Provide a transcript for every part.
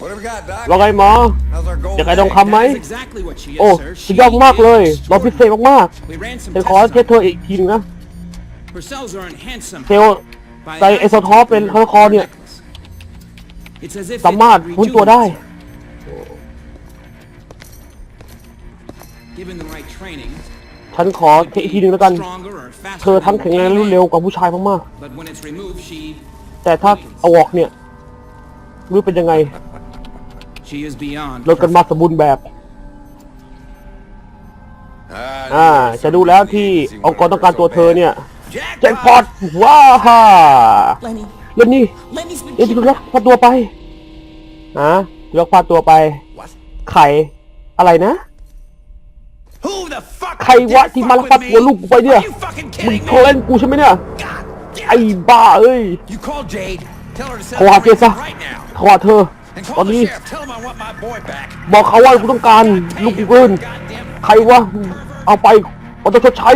What have we got, Doc? ว่าไงหมอ How's our gold จะกระดอง egg? คำไหม That is exactly what she is, โอ้ sir. สุดยอดมากเลยรอพิเศษมาก We ran ๆ some ฉัน tests ขอเช็ค on เธออีกทีนึงนะ Her cells are enhanced เซล somehow ล์ by ใส่ไอโซทอปเป็นคอเนี่ย It's as if สามารถ it ฟื้นตัวได้ Given the right training, ฉันขอเช็คอีกทีนึงแล้วกัน stronger or faster เธอทั้งแข็งแรงและรวดเร็วกว่าผู้ชายมาก But when it's removed, she ๆแต่ถ้าเอาออกเนี่ยไม่รู้เป็นยังไง she is beyond เรากันมาสมบูรณ์แบบ Ah, อ่า yes, จะดูแล้วที่องค์กรต้องการตัวเธอเนี่ย Jackpot! แจ็คพอตว้าฮ่า Lenny, แล้วนี่ Lenny's been เดี๋ยวจะลักพาตัวไปฮะลักพาตัวไป What? ไข่อะไรนะ Who the fuck ใครวะที่มาลักพาตัวลูกกูไปเนี่ย Are you fucking มึง kidding โทรเล่น me? กูใช่ไหมเนี่ย God ไอ้ damn it! บ้าเอ้ย You call Jade. Tell her to send โทรหาเจซะ right now. โทรหาเธอ And ตอน call the นี้ sheriff. Tell him I want my boy back. บอกเขาว่ากูต้องการลูกกูเกิน Goddamn ใครวะเอาไปเราต้องชดใช้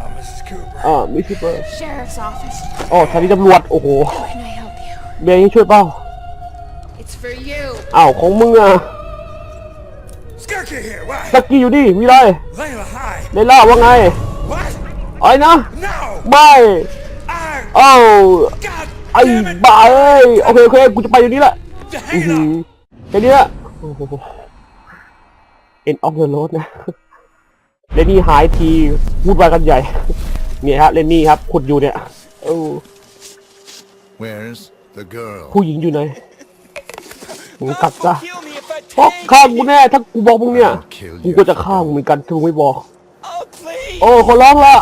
Oh, Mrs. Cooper. อ่ามิสซิเปอร์ sheriff's office. อ๋อสถานีตำรวจ โอ้โห How can I help you? เบย์ช่วยเปล่า It's for you. อ้าวของมึงอะ Skirky here. What? สักกี้อยู่ดิมีไร Layla, hi. เลล่าว่าไง What? อะไรนะ No! ไม่ I... อ้าว God ไอ้ damn it! บ้าเอ้ยโอเคโอเคกูจะไปอยู่นี้แหละ Hang it up! แค่นี้ละโอ้โห end of the road นะเลนนี่หายทีพูดวายกันใหญ่เนี่ยฮะเลนนี่ครับขุดอยู่เนี่ยเออ Where's the girl? ผู้หญิงอยู่ไหนมึงกลับซะ Kill me if I เพราะฆ่ากูแน่ถ้ากูบอกมึงเนี่ย I'll kill กู you ก็ if จะ you ฆ่า do. มึงเหมือนกันถ้ามึงไม่บอก Oh, please! โอ้ขอร้องละ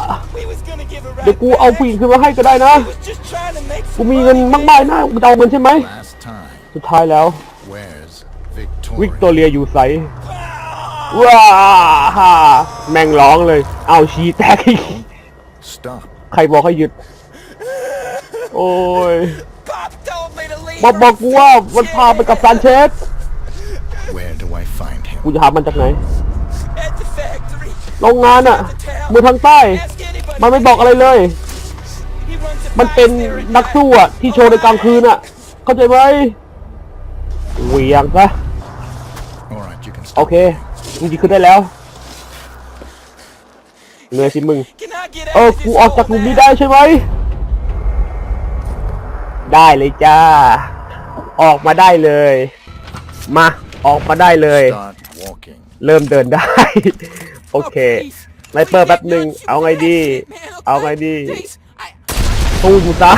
เดี๋ยวกูเอาผู้หญิงขึ้นมาให้ก็ได้นะ was just trying to make กูมีเงินมากๆนะกูจะเอาเงินใช่ไหม Last time. สุดท้ายแล้ว Where's วิก Victoria? ตอเรียอยู่ใสว้าฮ่าแม่งร้องเลย เอาชีแตกอีก Stop. ใครบอกให้หยุด โอ้ย Pop told me to leave บอกบอกกูว่ามันพาไปกับซานเชส Where do I find กู him? จะหามันจากไหน at the factory. โรงงานอะมือทางใต้ Ask anybody. มันไม่บอกอะไรเลย He runs a มันเป็น fire there at นักสู้อะที่โชว์ในกลางคืนอะเข้าใจไหมเหวียงซะ All right, you can โอ stop. เคมึงจะขึ้นได้แล้วเหนื่อยสิมึง Can I get เออ out of กู this ออกจาก hole, กลุ่ม man? นี้ได้ใช่ไหม ได้เลยจ้า ออกมาได้เลย มา ออกมาได้เลย Start walking. เริ่มเดินได้ โอเค ไนเปอร์แป๊บหนึ่งเอาไงดี เอาไงดีตู้อยู่ตา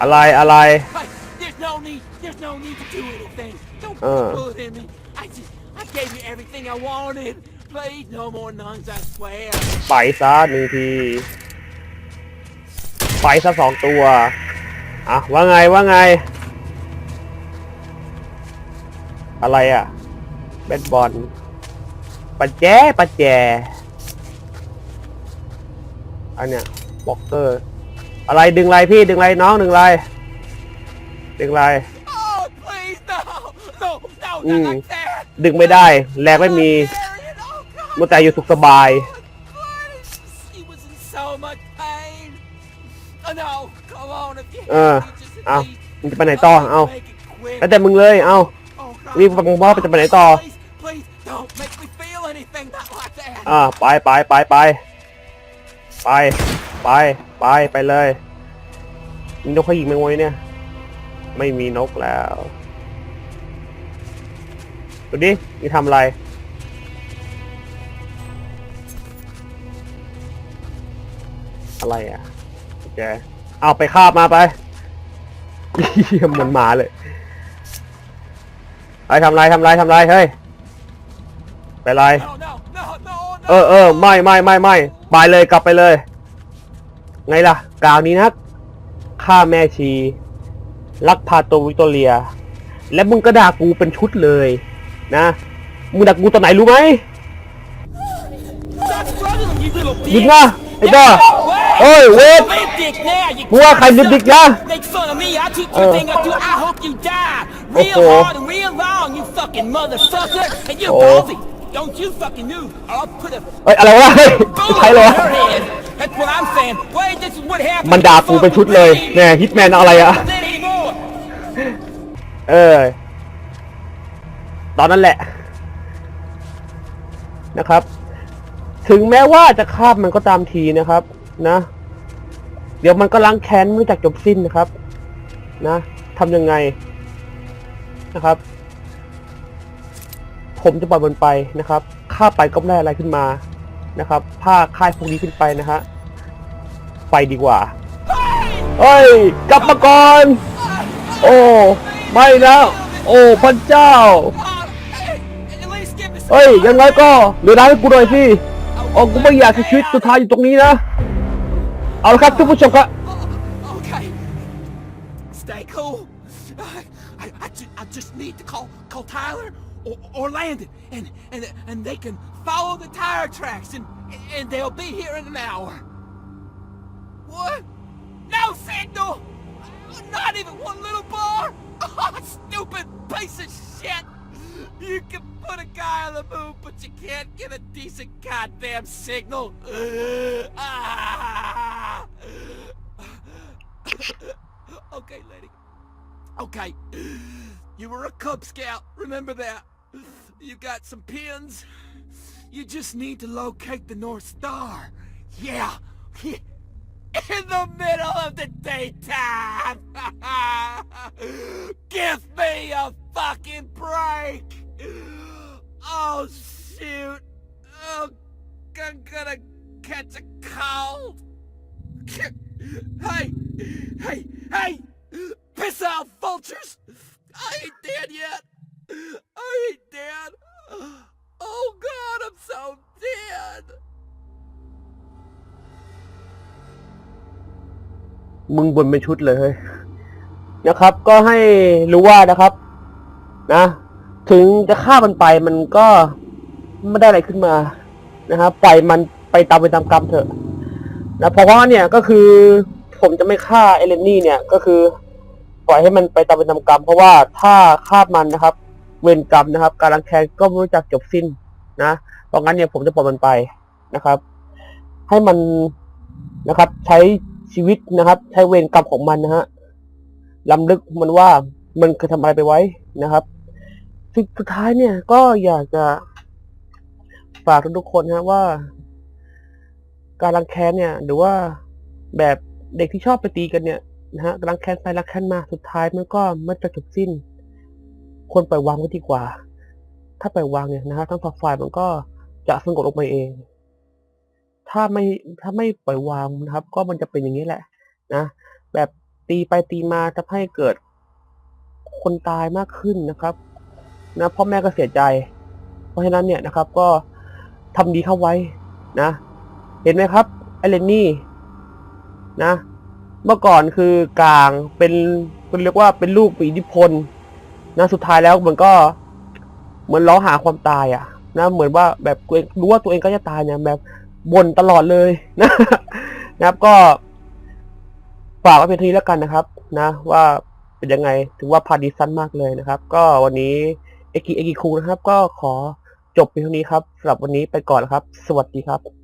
อะไรอะไรเออ ไปซะหนึ่งที ไปซะสองตัว อะ ว่าไงว่าไง อะไรอะเบสบอล ปัจแจปัจแจอันเนี้ยบ็อกเกอร์ อะไรดึงไรพี่ดึงไรน้องดึงไรดึงไรดึงไม่ได้ แรงไม่มีมัวแต่อยู่สุขสบาย เออ เอามึงจะไปไหนต่อ เอาแล้วแต่มึงเลย เอารีบฟังว่าจะไปไหนต่อ อ่าไปไปไปไปไปไปไปไปเลยมีนกเขายิงแมวันเนี่ย ไม่มีนกแล้วดูดินี่ทำอะไรอะไรอะแกเอาไปคาบมาไปเหี้ยเหมันหมาเลยไปทำไรทำไรทำไรเฮ้ยไปไร เออเออไม่ไม่ไม่ไม่ไปเลยกลับไปเลย ไงล่ะกล่าวนี้นะฆ่าแม่ชี ลักพาตัววิกตอเรีย และมึงก็ด่ากูเป็นชุดเลย นะมึงด่ากูตอนไหนรู้ไหมหยุดนะไอ้บ้าเฮ้ยเวท Big dick now, you มึงว่าใครเป็นดิกนะ Make fun of me, I teach Uh. you everything I do. I hope you die real Oh. hard and real long, you fucking motherfucker. And you're Oh. ballsy. Don't you fucking move, or I'll put a เอ้ยอะไรวะเฮ้ย bullet ใช่เหรอ in your head. That's what I'm saying. Wait, this is what happened. มันด่ากูเป็นชุดเลย เนี่ยฮิตแมนอะไรอะ Anymore. เออ ตอนนั้นแหละ นะครับ ถึงแม้ว่าจะฆ่ามันก็ตามทีนะครับ นะ เดี๋ยวมันก็ล้างแค้นไม่รู้จักจบสิ้นนะครับ นะทำยังไงนะครับ ผมจะปล่อยมันไปนะครับฆ่าไปก็ไม่ได้อะไรขึ้นมานะครับผ้าค่ายพวกนี้ขึ้นไปนะฮะไปดีกว่าเฮ้ยกลับมาก่อนโอ้ไม่แล้ว โอ้พระเจ้าเฮ้ยยังไงก็เหลือน้ำให้กูหน่อยสิโอ้กูไม่อยากให้ชีวิตสุดท้ายอยู่ตรงนี้นะ เอาละครับท่านผู้ชมครับ Stay cool. I, I, I just need to call call Tyler or, or Landon, and and and they can follow the tire tracks, and and they'll be here in an hour. What? No signal. Not even one little bar. Oh, stupid piece of shit. You can put a guy on the moon, but you can't get a decent goddamn signal. Ah. Okay, lady. Okay. You were a Cub Scout. Remember that. You got some pins. You just need to locate the North Star. Yeah. In the middle of the daytime. Give me a fucking break. Oh, shoot. Oh, I'm gonna catch a cold. Hey, hey, hey! Piss out, vultures! I ain't dead yet. I ain't dead. Oh God, I'm so dead. มึงบนเป็นชุดเลยเฮ้ยนะครับ ก็ให้รู้ว่านะครับ นะ ถึงจะฆ่ามันไปมันก็ไม่ได้อะไรขึ้นมานะครับปล่อยมันไปตามไปตามกรรมเถอะ นะเพราะว่าเนี่ยก็คือผมจะไม่ฆ่าเอเลนนี่เนี่ยก็คือ ปล่อยให้มันไปตามไปตามกรรม เพราะว่าถ้าฆ่ามันนะครับ เวรกรรมนะครับ การรังแคนก็ไม่รู้จักจบสิ้นนะเพราะงั้นเนี่ยผมจะปล่อยมันไปนะครับ ให้มันนะครับ ใช้ชีวิตนะครับ ใช้เวรกรรมของมันนะฮะลำลึกมันว่ามันเคยทำอะไรไปไว้นะครับสุดสุดท้ายเนี่ยก็อยากจะฝากทุกคนนะว่า การรังแคนเนี่ย หรือว่าแบบเด็กที่ชอบไปตีกันเนี่ยนะฮะรังแคนไปรังแคนมาสุดท้ายมันก็ไม่จะจบสิ้น ควรปล่อยวางไว้ดีกว่า ถ้าปล่อยวางเนี่ยนะฮะทั้งสองฝ่ายมันก็จะสงบลงไปเอง ถ้าไม่ถ้าไม่ปล่อยวางนะครับ ก็มันจะเป็นอย่างนี้แหละ นะแบบตีไปตีมาทำให้เกิดคนตายมากขึ้นนะครับ นะพ่อแม่ก็เสียใจ เพราะฉะนั้นเนี่ยนะครับ ก็ทำดีเข้าไว้นะ เห็นไหมครับไอเลนนี่นะ เมื่อก่อนคือกลางเป็นเป็นเรียกว่าเป็นลูกปีอิทธิพล นะสุดท้ายแล้วมันก็เหมือนร้องหาความตายอะ นะ เหมือนว่าแบบตัวเองรู้ว่าตัวเองก็จะตายเนี่ยแบบบ่นตลอดเลยนะนะครับก็ฝากไว้เพียงทีแล้วกันนะครับ นะ ว่าเป็นยังไงถือว่าพาดีสั้นมากเลยนะครับ ก็วันนี้เอกิเอกิคูนะครับ ก็ขอจบเพียงเท่านี้ครับสำหรับวันนี้ไปก่อนนะครับ สวัสดีครับ